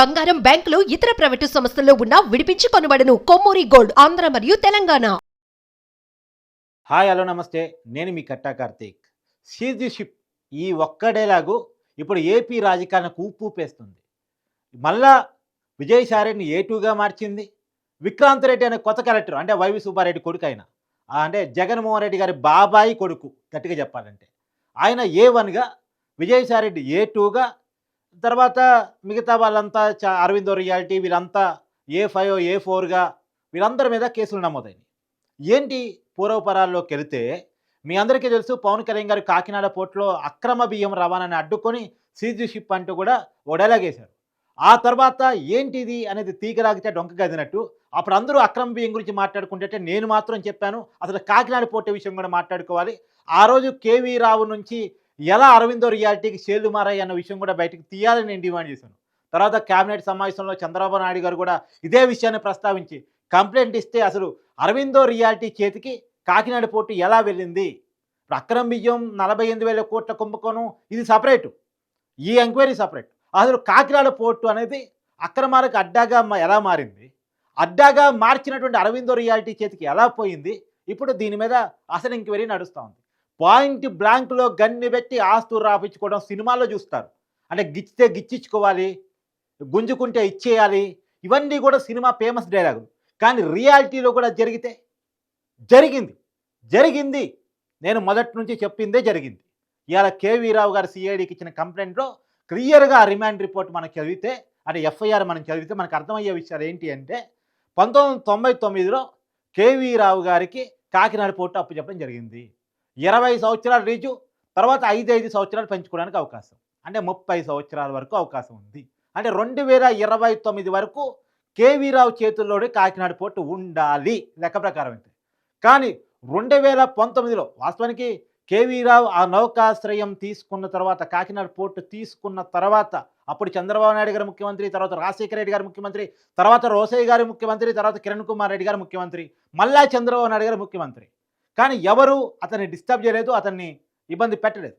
బంగారం బ్యాంకులు ఇతర ప్రైవేటు సంస్థల్లో ఉన్న విడిపించి కొనబడను. కొమ్మూరి గోల్డ్ ఆంధ్ర మరియు తెలంగాణ. హాయ్ హలో నమస్తే. నేను మీ కట్టా కార్తీక్. షిప్ ఈ ఒక్కడేలాగు ఇప్పుడు ఏపీ రాజకీయాలకు ఊపు ఊపేస్తుంది. మళ్ళా విజయసాయిరెడ్డిని ఏ టూగా మార్చింది? విక్రాంత్ రెడ్డి అనే కొత్త కలెక్టర్ అంటే వైవి సుబ్బారెడ్డి కొడుకు ఆయన అంటే జగన్మోహన్ రెడ్డి గారి బాబాయి కొడుకు గట్టిగా చెప్పాలంటే. ఆయన ఏ వన్గా విజయసాయిరెడ్డి ఏ టూగా తర్వాత మిగతా వాళ్ళంతా చ అరవిందో రియాలిటీ వీళ్ళంతా ఏ ఫైవ్ ఏ ఫోర్గా వీళ్ళందరి మీద కేసులు నమోదైనవి ఏంటి పూర్వపరాల్లోకి వెళితే మీ అందరికీ తెలుసు పవన్ కళ్యాణ్ గారు కాకినాడ పోర్టులో అక్రమ బియ్యం రవాణాని అడ్డుకొని సీజీషిప్ అంటూ కూడా ఒడేలాగేశారు ఆ తర్వాత ఏంటిది అనేది తీగరాగితే డొంక గదినట్టు అప్పుడు అందరూ అక్రమ బియ్యం గురించి మాట్లాడుకుంటే నేను మాత్రం చెప్పాను. అసలు కాకినాడ పోర్టు విషయం కూడా మాట్లాడుకోవాలి. ఆ రోజు కేవీ రావు నుంచి ఎలా అరవిందో రియాలిటీకి షేర్లు మారాయి అన్న విషయం కూడా బయటకు తీయాలని నేను డిమాండ్ చేశాను. తర్వాత కేబినెట్ సమావేశంలో చంద్రబాబు నాయుడు గారు కూడా ఇదే విషయాన్ని ప్రస్తావించి కంప్లైంట్ ఇస్తే అసలు అరవిందో రియాలిటీ చేతికి కాకినాడ పోర్టు ఎలా వెళ్ళింది? ఇప్పుడు అక్రమ బియ్యం నలభై ఎనిమిది వేల కోట్ల కుంభకోణం ఇది సపరేటు. ఈ ఎంక్వైరీ సపరేట్. అసలు కాకినాడ పోర్టు అనేది అక్రమాలకు అడ్డాగా ఎలా మారింది? అడ్డాగా మార్చినటువంటి అరవిందో రియాలిటీ చేతికి ఎలా పోయింది? ఇప్పుడు దీని మీద అసలు ఎంక్వైరీ నడుస్తూ ఉంది. పాయింట్ బ్లాంక్లో గన్ని పెట్టి ఆస్తులు రాపించుకోవడం సినిమాల్లో చూస్తారు. అంటే గిచ్చితే గిచ్చించుకోవాలి గుంజుకుంటే ఇచ్చేయాలి ఇవన్నీ కూడా సినిమా ఫేమస్ డైలాగులు. కానీ రియాలిటీలో కూడా జరిగితే జరిగింది. జరిగింది. నేను మొదటి నుంచి చెప్పిందే జరిగింది. ఇవాళ కేవీ రావు గారు సిఐడికి ఇచ్చిన కంప్లైంట్లో క్లియర్గా రిమాండ్ రిపోర్ట్ మనం చదివితే అంటే ఎఫ్ఐఆర్ మనం చదివితే మనకు అర్థమయ్యే విషయాలు ఏంటి అంటే పంతొమ్మిది వందల తొంభై తొమ్మిదిలో కేవీ రావు గారికి కాకినాడ పోర్టు అప్పు చెప్పడం జరిగింది. ఇరవై సంవత్సరాల రీజు తర్వాత ఐదు ఐదు సంవత్సరాలు పెంచుకోవడానికి అవకాశం. అంటే ముప్పై సంవత్సరాల వరకు అవకాశం ఉంది. అంటే రెండు వేల ఇరవై తొమ్మిది వరకు కేవీ రావు చేతుల్లోనే కాకినాడ పోర్టు ఉండాలి. లెక్క ప్రకారం అయితే. కానీ రెండు వేల పంతొమ్మిదిలో వాస్తవానికి కేవీ రావు ఆ నౌకాశ్రయం తీసుకున్న తర్వాత కాకినాడ పోర్టు తీసుకున్న తర్వాత అప్పుడు చంద్రబాబు నాయుడు గారు ముఖ్యమంత్రి తర్వాత రాజశేఖర రెడ్డి గారు ముఖ్యమంత్రి తర్వాత రోసయ్య గారు ముఖ్యమంత్రి తర్వాత కిరణ్ కుమార్ రెడ్డి గారు ముఖ్యమంత్రి మళ్ళా చంద్రబాబు నాయుడు గారు ముఖ్యమంత్రి. కానీ ఎవరు అతన్ని డిస్టర్బ్ చేయలేదు అతన్ని ఇబ్బంది పెట్టలేదు.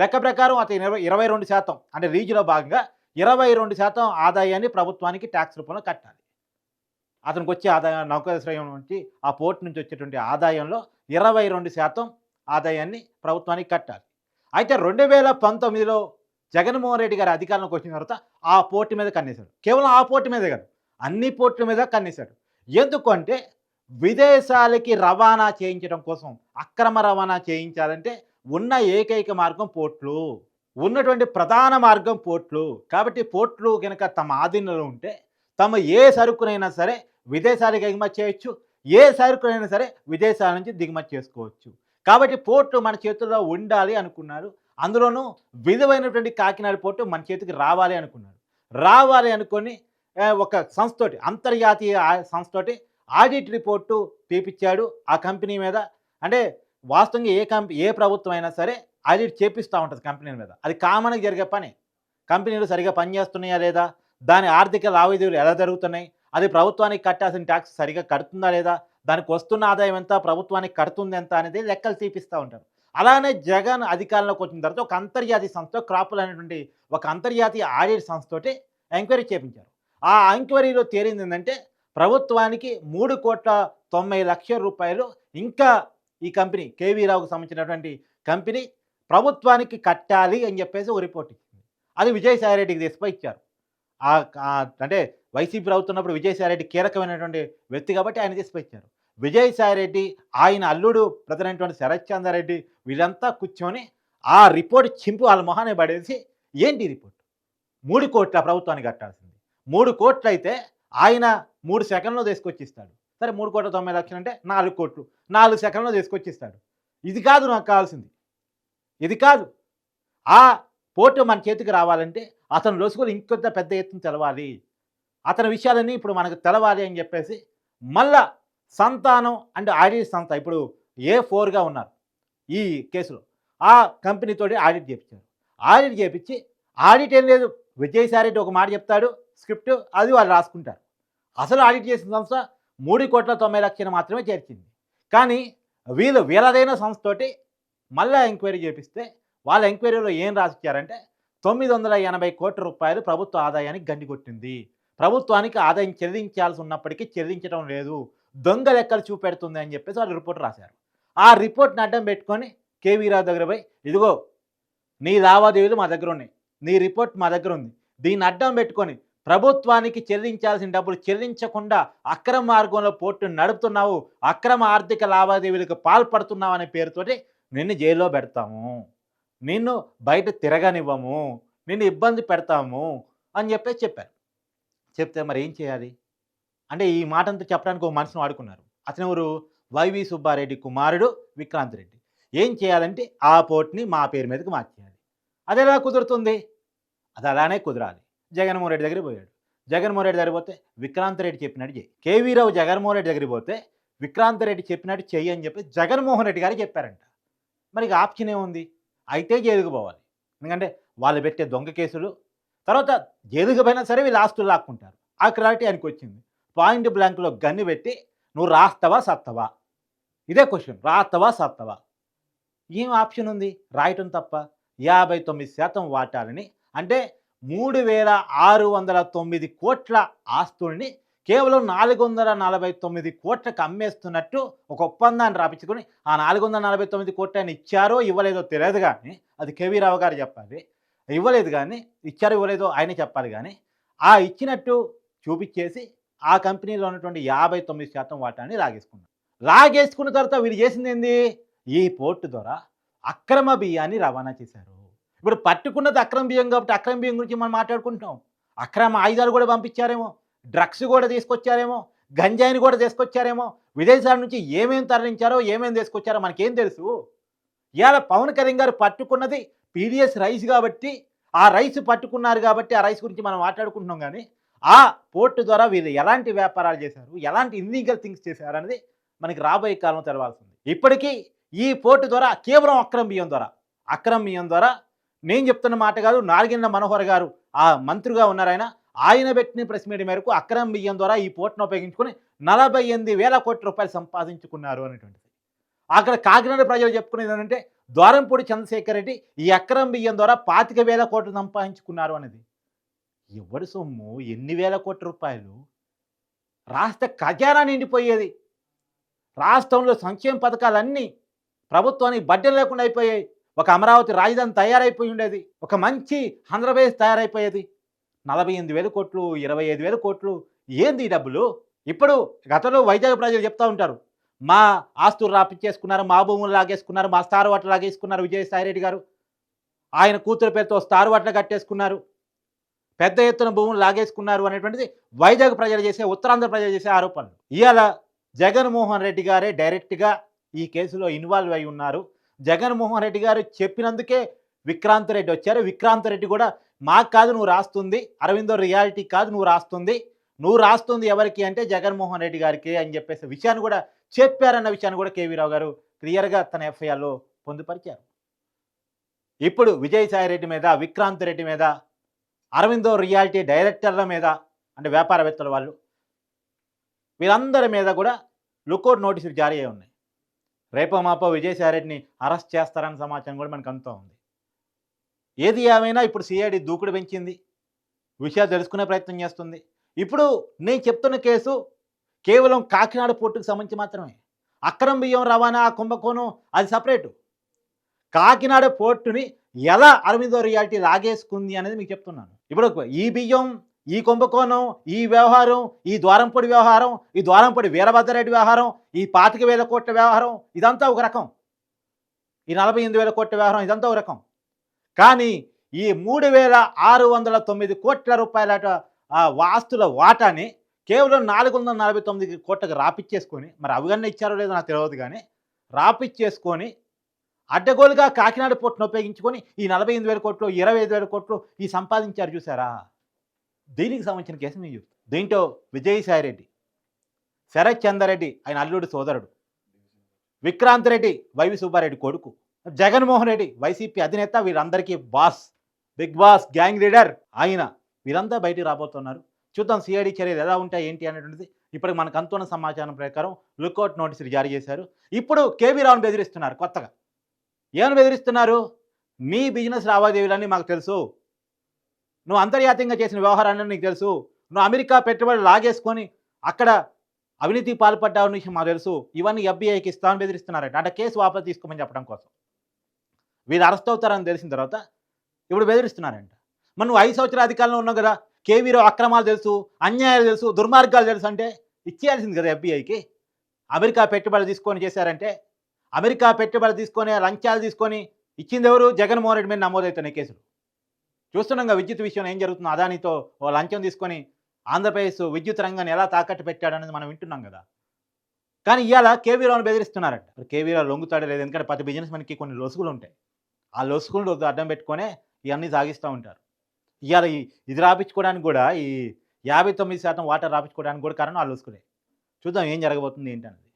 లెక్క ప్రకారం అతను ఇరవై ఇరవై రెండు శాతం అంటే రీజులో భాగంగా ఇరవై రెండు శాతం ఆదాయాన్ని ప్రభుత్వానికి ట్యాక్స్ రూపంలో కట్టాలి. అతనికి వచ్చే ఆదాయం నౌకాశ్రయం నుంచి ఆ పోర్ట్ నుంచి వచ్చేటువంటి ఆదాయంలో ఇరవై రెండు శాతం ఆదాయాన్ని ప్రభుత్వానికి కట్టాలి. అయితే రెండు వేల పంతొమ్మిదిలో జగన్మోహన్ రెడ్డి గారి అధికారంలోకి వచ్చిన తర్వాత ఆ పోర్టు మీద కన్నేశాడు. కేవలం ఆ పోర్టు మీదే కాదు అన్ని పోర్టుల మీద కన్నేశాడు. ఎందుకంటే విదేశాలకి రవాణా చేయించడం కోసం అక్రమ రవాణా చేయించాలంటే ఉన్న ఏకైక మార్గం పోర్ట్లు ఉన్నటువంటి ప్రధాన మార్గం పోర్ట్లు. కాబట్టి పోర్ట్లు కనుక తమ ఆధీనంలో ఉంటే తమ ఏ సరుకునైనా సరే విదేశాలకు ఎగుమతి చేయొచ్చు ఏ సరుకునైనా సరే విదేశాల నుంచి దిగుమతి చేసుకోవచ్చు. కాబట్టి పోర్టు మన చేతుల్లో ఉండాలి అనుకున్నారు. అందులోనూ విధమైనటువంటి కాకినాడ పోర్టు మన చేతికి రావాలి అనుకున్నారు. రావాలి అనుకొని ఒక సంస్థతోటి అంతర్జాతీయ సంస్థతోటి ఆడిట్ రిపోర్టు తీపిచ్చాడు ఆ కంపెనీ మీద. అంటే వాస్తవంగా ఏ కంపెనీ ఏ ప్రభుత్వం అయినా సరే ఆడిట్ చేపిస్తూ ఉంటుంది కంపెనీల మీద. అది కామన్గా జరిగే పని. కంపెనీలు సరిగా పనిచేస్తున్నాయా లేదా? దాని ఆర్థిక లావాదేవీలు ఎలా జరుగుతున్నాయి? అది ప్రభుత్వానికి కట్టాల్సిన ట్యాక్స్ సరిగా కడుతుందా లేదా? దానికి వస్తున్న ఆదాయం ఎంత? ప్రభుత్వానికి కడుతుంది ఎంత అనేది లెక్కలు తీపిస్తూ ఉంటారు. అలానే జగన్ అధికారంలోకి వచ్చిన తర్వాత ఒక అంతర్జాతీయ సంస్థ క్రాపుల్ అనేటువంటి ఒక అంతర్జాతీయ ఆడిట్ సంస్థతోటి ఎంక్వైరీ చేపించారు. ఆ ఎంక్వైరీలో తేలింది ఏంటంటే ప్రభుత్వానికి మూడు కోట్ల తొంభై లక్షల రూపాయలు ఇంకా ఈ కంపెనీ కేవీ రావుకు సంబంధించినటువంటి కంపెనీ ప్రభుత్వానికి కట్టాలి అని చెప్పేసి ఒక రిపోర్ట్ ఇచ్చింది. అది విజయసాయి రెడ్డికి తీసుకుపోయి ఇచ్చారు. అంటే వైసీపీ ప్రభుత్వం విజయసాయి రెడ్డి కీలకమైనటువంటి వ్యక్తి కాబట్టి ఆయన తీసుకుపోయి ఇచ్చారు. విజయసాయి రెడ్డి ఆయన అల్లుడు ప్రధానమైనటువంటి శరత్ చంద్రారెడ్డి వీళ్ళంతా కూర్చొని ఆ రిపోర్ట్ చింపు వాళ్ళ మొహాన్ని పడేసి ఏంటి రిపోర్ట్? మూడు కోట్ల ప్రభుత్వానికి కట్టాల్సింది. మూడు కోట్లు అయితే ఆయన మూడు సెకండ్లో తీసుకొచ్చి ఇస్తాడు సరే మూడు కోట్ల తొంభై లక్షలు అంటే నాలుగు కోట్లు. నాలుగు సెకండ్లో తీసుకొచ్చి ఇస్తాడు ఇది కాదు నాకు కావాల్సింది. ఇది కాదు. ఆ పోర్టు మన చేతికి రావాలంటే అతను లొసుగులు ఇంకొంత పెద్ద ఎత్తున తెలవాలి. అతని విషయాలన్నీ ఇప్పుడు మనకు తెలవాలి అని చెప్పేసి మళ్ళా సంతానం అంటే ఆడిట్ సంస్థ ఇప్పుడు ఏ ఫోర్గా ఉన్నారు ఈ కేసులో. ఆ కంపెనీతోటి ఆడిట్ చేయించారు ఆడిట్ చేయించి ఆడిట్ ఏం లేదు. విజయసాయి రెడ్డి ఒక మాట చెప్తాడు స్క్రిప్ట్ అది వాళ్ళు రాసుకుంటారు. అసలు ఆడిట్ చేసిన సంస్థ మూడు కోట్ల తొంభై లక్షలు మాత్రమే చేర్చింది. కానీ వీళ్ళు వీళ్ళదైన సంస్థతోటి మళ్ళీ ఎంక్వైరీ చేపిస్తే వాళ్ళ ఎంక్వైరీలో ఏం రాసిచ్చారంటే తొమ్మిది వందల ఎనభై కోట్ల రూపాయలు ప్రభుత్వ ఆదాయానికి గండికొట్టింది ప్రభుత్వానికి ఆదాయం చెల్లించాల్సి ఉన్నప్పటికీ చెల్లించడం లేదు. దొంగ లెక్కలు చూపెడుతుంది అని చెప్పేసి వాళ్ళు రిపోర్ట్ రాశారు. ఆ రిపోర్ట్ని అడ్డం పెట్టుకొని కేవీ రావు దగ్గర పోయి ఇదిగో నీ లావాదేవీలు మా దగ్గర ఉన్నాయి. నీ రిపోర్ట్ మా దగ్గర ఉంది. దీన్ని అడ్డం పెట్టుకొని ప్రభుత్వానికి చెల్లించాల్సిన డబ్బులు చెల్లించకుండా అక్రమ మార్గంలో పోర్టు నడుపుతున్నావు అక్రమ ఆర్థిక లావాదేవీలకు పాల్పడుతున్నావు అనే పేరుతోటి నిన్ను జైల్లో పెడతాము నిన్ను బయట తిరగనివ్వము నిన్ను ఇబ్బంది పెడతాము అని చెప్పేసి చెప్పారు. చెప్తే మరి ఏం చేయాలి? అంటే ఈ మాటంతా చెప్పడానికి ఒక మనిషిని వాడుకున్నారు. అతను ఎవరు? వైవి సుబ్బారెడ్డి కుమారుడు విక్రాంత్ రెడ్డి. ఏం చేయాలంటే ఆ పోర్ట్ని మా పేరు మీదకి మార్చేయాలి. అది ఎలా కుదురుతుంది? అది అలానే కుదరాలి. జగన్మోహన్ రెడ్డి దగ్గరికి పోయాడు. జగన్మోహన్ రెడ్డి దగ్గర పోతే విక్రాంత్ రెడ్డి చెప్పినట్టు చేయి కేవీ రావు జగన్మోహన్ రెడ్డి దగ్గరికి పోతే విక్రాంత్ రెడ్డి చెప్పినట్టు చెయ్యి అని చెప్పి జగన్మోహన్ రెడ్డి గారు చెప్పారంట. మరి ఆప్షన్ ఏముంది? అయితే జైలుకు పోవాలి. ఎందుకంటే వాళ్ళు పెట్టే దొంగ కేసులు తర్వాత జైలుకు సరే వీళ్ళు ఆస్తులు లాక్కుంటారు. ఆ క్లారిటీ ఆయనకు వచ్చింది. పాయింట్ బ్లాంక్లో గన్ను పెట్టి నువ్వు రాస్తావా సత్తవా? ఇదే క్వశ్చన్. రాస్తావా సత్తవా? ఏం ఆప్షన్ ఉంది? రాయటం తప్ప యాభై తొమ్మిది శాతం వాటాలని. అంటే మూడు వేల ఆరు వందల తొమ్మిది కోట్ల ఆస్తుల్ని కేవలం నాలుగు వందల నలభై తొమ్మిది కోట్లకు అమ్మేస్తున్నట్టు ఒక ఒప్పందాన్ని రాపించుకొని ఆ నాలుగు వందల నలభై తొమ్మిది కోట్లు ఆయన ఇచ్చారో ఇవ్వలేదో తెలియదు కానీ అది కేవీ రావు గారు చెప్పాలి. ఇవ్వలేదు కానీ ఇచ్చారో ఇవ్వలేదో ఆయన చెప్పాలి కానీ ఆ ఇచ్చినట్టు చూపించేసి ఆ కంపెనీలో ఉన్నటువంటి యాభై తొమ్మిది శాతం వాటాన్ని లాగేసుకున్నారు. లాగేసుకున్న తర్వాత వీళ్ళు చేసింది ఏంది? ఈ పోర్టు ద్వారా అక్రమ బియ్యాన్ని రవాణా చేశారు. ఇప్పుడు పట్టుకున్నది అక్రమ బియ్యం కాబట్టి అక్రమ బియ్యం గురించి మనం మాట్లాడుకుంటున్నాం. అక్రమ ఆయుధాలు కూడా పంపించారేమో డ్రగ్స్ కూడా తీసుకొచ్చారేమో గంజాయిని కూడా తీసుకొచ్చారేమో విదేశాల నుంచి ఏమేమి తరలించారో ఏమేమి తీసుకొచ్చారో మనకేం తెలుసు? ఇవాళ పవన్ కళ్యాణ్ గారు పట్టుకున్నది పీడిఎస్ రైస్ కాబట్టి ఆ రైస్ పట్టుకున్నారు కాబట్టి ఆ రైస్ గురించి మనం మాట్లాడుకుంటున్నాం కానీ ఆ పోర్టు ద్వారా వీళ్ళు ఎలాంటి వ్యాపారాలు చేశారు ఎలాంటి ఇల్లీగల్ థింగ్స్ చేశారు అనేది మనకి రాబోయే కాలం తెలవాల్సింది ఇప్పటికీ ఈ పోర్టు ద్వారా కేవలం అక్రమ బియ్యం ద్వారా అక్రమ బియ్యం ద్వారా నేను చెప్తున్న మాట కాదు నాలుగిన్న మనోహర్ గారు ఆ మంత్రిగా ఉన్నారు ఆయన. ఆయన పెట్టిన ప్రెస్ మీడియా మేరకు అక్రమ బియ్యం ద్వారా ఈ పోర్టును ఉపయోగించుకొని నలభై ఎనిమిది వేల కోట్ల రూపాయలు సంపాదించుకున్నారు అనేటువంటిది. అక్కడ కాకినాడ ప్రజలు చెప్పుకునేది ఏంటంటే ద్వారంపూడి చంద్రశేఖర్ రెడ్డి ఈ అక్రమ బియ్యం ద్వారా పాతిక వేల కోట్లు సంపాదించుకున్నారు అనేది. ఎవరి సొమ్ము? ఎన్ని వేల కోట్ల రూపాయలు? రాష్ట్ర ఖజానా నిండిపోయేది. రాష్ట్రంలో సంక్షేమ పథకాలన్నీ ప్రభుత్వానికి బడ్డెలు లేకుండా అయిపోయాయి. ఒక అమరావతి రాజధాని తయారైపోయి ఉండేది. ఒక మంచి ఆంధ్రప్రదేశ్ తయారైపోయేది. నలభై ఎనిమిది వేల కోట్లు ఇరవై ఐదు వేల కోట్లు. ఏంది డబ్బులు? ఇప్పుడు గతంలో వైజాగ్ ప్రజలు చెప్తూ ఉంటారు. మా ఆస్తులు రాపిచ్చేసుకున్నారు మా భూములు లాగేసుకున్నారు మా స్టార్ వాటర్ లాగేసుకున్నారు విజయసాయి రెడ్డి గారు. ఆయన కూతురు పేరుతో స్టార్ వాటర్ కట్టేసుకున్నారు. పెద్ద ఎత్తున భూములు లాగేసుకున్నారు అనేటువంటిది వైజాగ్ ప్రజలు చేసే ఉత్తరాంధ్ర ప్రజలు చేసే ఆరోపణలు. ఇవాళ జగన్మోహన్ రెడ్డి గారే డైరెక్ట్గా ఈ కేసులో ఇన్వాల్వ్ అయి ఉన్నారు. జగన్మోహన్ రెడ్డి గారు చెప్పినందుకే విక్రాంత్ రెడ్డి వచ్చారు. విక్రాంత్ రెడ్డి కూడా మాకు కాదు నువ్వు రాస్తుంది. అరవిందో రియాలిటీ కాదు నువ్వు రాస్తుంది. నువ్వు రాస్తుంది ఎవరికి అంటే జగన్మోహన్ రెడ్డి గారికి అని చెప్పేసి విషయాన్ని కూడా చెప్పారన్న విషయాన్ని కూడా కేవీ రావు గారు క్లియర్గా తన ఎఫ్ఐఆర్లో పొందుపరిచారు. ఇప్పుడు విజయసాయి రెడ్డి మీద విక్రాంత్ రెడ్డి మీద అరవిందో రియాలిటీ డైరెక్టర్ల మీద అంటే వ్యాపారవేత్తల వాళ్ళు వీళ్ళందరి మీద కూడా లుకౌట్ నోటీసులు జారీ అయి ఉన్నాయి. రేపో మాపో విజయసాయిరెడ్డిని అరెస్ట్ చేస్తారన్న సమాచారం కూడా మనకు అందుతూ ఉంది. ఏది ఏమైనా ఇప్పుడు సిఐడి దూకుడు పెంచింది. విషయాలు తెలుసుకునే ప్రయత్నం చేస్తుంది. ఇప్పుడు నేను చెప్తున్న కేసు కేవలం కాకినాడ పోర్టుకు సంబంధించి మాత్రమే. అక్రమ బియ్యం రవాణా కుంభకోణం అది సపరేటు. కాకినాడ పోర్టుని ఎలా అరవిందో రియాలిటీ లాగేసుకుంది అనేది మీకు చెప్తున్నాను. ఇప్పుడు ఈ బియ్యం ఈ కుంభకోణం ఈ వ్యవహారం ఈ ద్వారంపొడి వ్యవహారం ఈ ద్వారంపొడి వీరభద్రరెడ్డి వ్యవహారం ఈ పాతిక వేల కోట్ల వ్యవహారం ఇదంతా ఒక రకం. ఈ నలభై ఎనిమిది వేల కోట్ల వ్యవహారం ఇదంతా ఒక రకం. కానీ ఈ మూడు వేల ఆరు వందల తొమ్మిది కోట్ల రూపాయల వాస్తుల వాటాని కేవలం నాలుగు వందల నలభై తొమ్మిది కోట్లకు రాపిచ్చేసుకొని మరి అవగాహన ఇచ్చారో లేదో నాకు తెలియదు కానీ రాపిచ్చేసుకొని అడ్డగోలుగా కాకినాడ పోర్టును ఉపయోగించుకొని ఈ నలభై ఎనిమిది వేల కోట్లు ఇరవై ఐదు వేల కోట్లు ఈ సంపాదించారు చూసారా? దీనికి సంబంధించిన కేసు నేను చెప్తాను దీంట్లో విజయసాయి రెడ్డి శరత్ చంద్రరెడ్డి ఆయన అల్లుడు సోదరుడు విక్రాంత్ రెడ్డి వైవి సుబ్బారెడ్డి కొడుకు జగన్మోహన్ రెడ్డి వైసీపీ అధినేత వీరందరికీ boss big boss gang leader ఆయన. వీరంతా బయటికి రాబోతున్నారు. చూద్దాం సిఐడి చర్యలు ఎలా ఉంటాయి ఏంటి అనేటువంటిది. ఇప్పటికి మనకు అంతున్న సమాచారం ప్రకారం లుక్అవుట్ నోటీసులు జారీ చేశారు. ఇప్పుడు కేబీ రావును బెదిరిస్తున్నారు కొత్తగా. ఏమని బెదిరిస్తున్నారు? మీ బిజినెస్ లావాదేవీలన్నీ మాకు తెలుసు. నువ్వు అంతర్జాతీయంగా చేసిన వ్యవహారాన్ని నీకు తెలుసు. నువ్వు అమెరికా పెట్టుబడులు లాగేసుకొని అక్కడ అవినీతి పాల్పడ్డావు విషయం మాకు తెలుసు. ఇవన్నీ ఎఫ్బీఐకి ఇస్తామని బెదిరిస్తున్నారంట. అంటే కేసు వాపసు తీసుకోమని చెప్పడం కోసం. వీళ్ళు అరెస్ట్ అవుతారని తెలిసిన తర్వాత ఇప్పుడు బెదిరిస్తున్నారంట. మరి నువ్వు ఐదు సంవత్సరాల అధికారంలో ఉన్నావు కదా. కేవీరో అక్రమాలు తెలుసు అన్యాయాలు తెలుసు దుర్మార్గాలు తెలుసు అంటే ఇచ్చేయాల్సింది కదా ఎఫ్బీఐకి. అమెరికా పెట్టుబడి తీసుకొని చేశారంటే అమెరికా పెట్టుబడి తీసుకొని లంచాలు తీసుకొని ఇచ్చింది ఎవరు? జగన్మోహన్ రెడ్డి మీద నమోదవుతున్నాయి కేసులు. చూస్తున్నాం విద్యుత్ విషయం ఏం జరుగుతుందో అదానితో ఓ లంచం తీసుకొని ఆంధ్రప్రదేశ్ విద్యుత్ రంగాన్ని ఎలా తాకట్టు పెట్టాడు అనేది మనం వింటున్నాం కదా. కానీ ఇవాళ కేవీరావును బెదిరిస్తున్నారట. కేవీరావు లొంగుతాడు లేదు ఎందుకంటే ప్రతి బిజినెస్ మనకి కొన్ని లొసుగులు ఉంటాయి. ఆ లొసుగులు అడ్డం పెట్టుకునే ఇవన్నీ సాగిస్తూ ఉంటారు. ఇవాళ ఇది రాపించుకోవడానికి కూడా ఈ యాభై తొమ్మిది శాతం వాటర్ రాపించుకోవడానికి కూడా కారణం ఆ లొసుకులే చూద్దాం ఏం జరగబోతుంది ఏంటని.